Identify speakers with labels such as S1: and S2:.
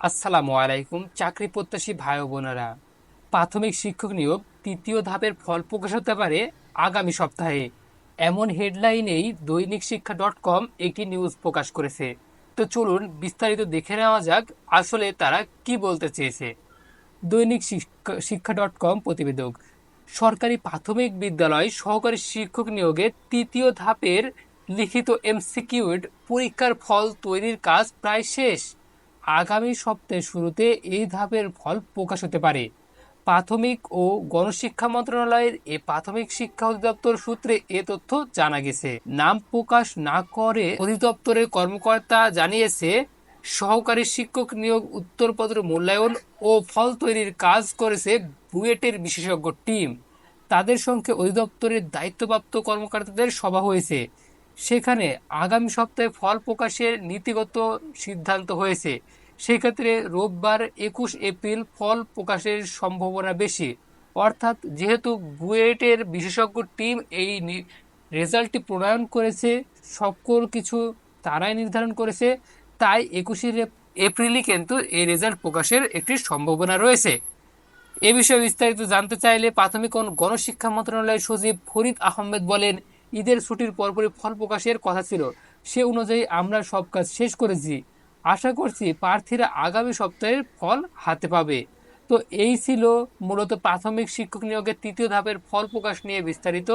S1: আসসালামু আলাইকুম, চাকরি প্রত্যাশী ভাই বোনেরা। প্রাথমিক শিক্ষক নিয়োগ তৃতীয় ধাপের ফল প্রকাশ হতে পারে আগামী সপ্তাহে। এমন হেডলাইনেই দৈনিক শিক্ষা ডট কম একটি নিউজ প্রকাশ করেছে। তো চলুন বিস্তারিত দেখে নেওয়া যাক আসলে তারা কি বলতে চেয়েছে। দৈনিক শিক্ষা ডট কম প্রতিবেদক, সরকারি প্রাথমিক বিদ্যালয় সহকারী শিক্ষক নিয়োগে তৃতীয় ধাপের লিখিত এমসিকিউড পরীক্ষার ফল তৈরির কাজ প্রায় শেষ। আগামী সপ্তাহের শুরুতে এই ধাপের ফল প্রকাশ হতে পারে। প্রাথমিক ও গণশিক্ষা মন্ত্রণালয়ের এ প্রাথমিক শিক্ষা অধিদপ্তর সূত্রে এ তথ্য জানা গেছে। নাম প্রকাশ না করে অধিদপ্তরের কর্মকর্তা জানিয়েছে, সহকারী শিক্ষক নিয়োগ, উত্তরপত্র মূল্যায়ন ও ফল তৈরির কাজ করেছে বুয়েটের বিশেষজ্ঞ টিম। তাদের সঙ্গে অধিদপ্তরের দায়িত্বপ্রাপ্ত কর্মকর্তাদের সভা হয়েছে। সেখানে আগামী সপ্তাহে ফল প্রকাশের নীতিগত সিদ্ধান্ত হয়েছে। সেক্ষেত্রে রোববার একুশ এপ্রিল ফল প্রকাশের সম্ভাবনা বেশি। অর্থাৎ যেহেতু বুয়েটের বিশেষজ্ঞ টিম এই রেজাল্টটি প্রণয়ন করেছে, সকল কিছু তারাই নির্ধারণ করেছে, তাই একুশে এপ্রিলই কিন্তু এই রেজাল্ট প্রকাশের একটি সম্ভাবনা রয়েছে। এ বিষয়ে বিস্তারিত জানতে চাইলে প্রাথমিক গণশিক্ষা মন্ত্রণালয়ের সচিব ফরিদ আহমেদ বলেন ঈদের ছুটির পরপরই ফল প্রকাশের কথা ছিল। সে অনুযায়ী আমরা সব কাজ শেষ করেছি। আশা করছি প্রার্থীরা আগামী সপ্তাহের ফল হাতে পাবে। তো এই ছিল মূলত প্রাথমিক শিক্ষক নিয়োগের তৃতীয় ধাপের ফল প্রকাশ নিয়ে বিস্তারিত